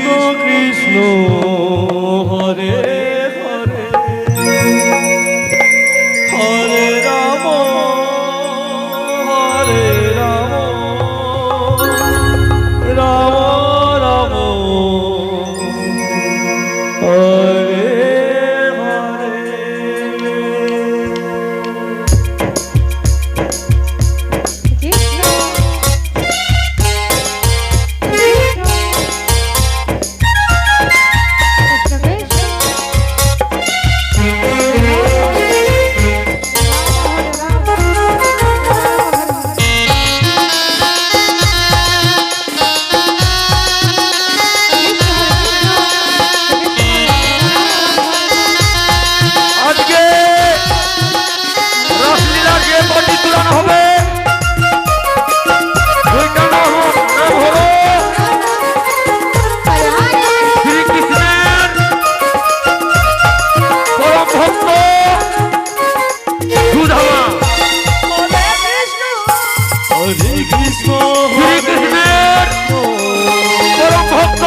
কৃষ্ণ কৃষ্ণ হরে কৃষ্ণ শ্রীকৃষ্ণের পরম ভক্ত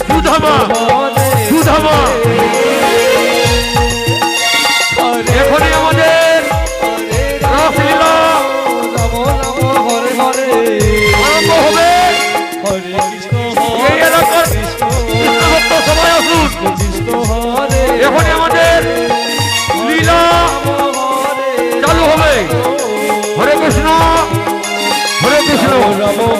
সুধামা সুধামা এখনই আমাদের রাসলীলা আরম্ভ হবে এই এলাকার সবাই আসুন এখনই আমাদের লীলা চালু হবে। হরে কৃষ্ণ হরে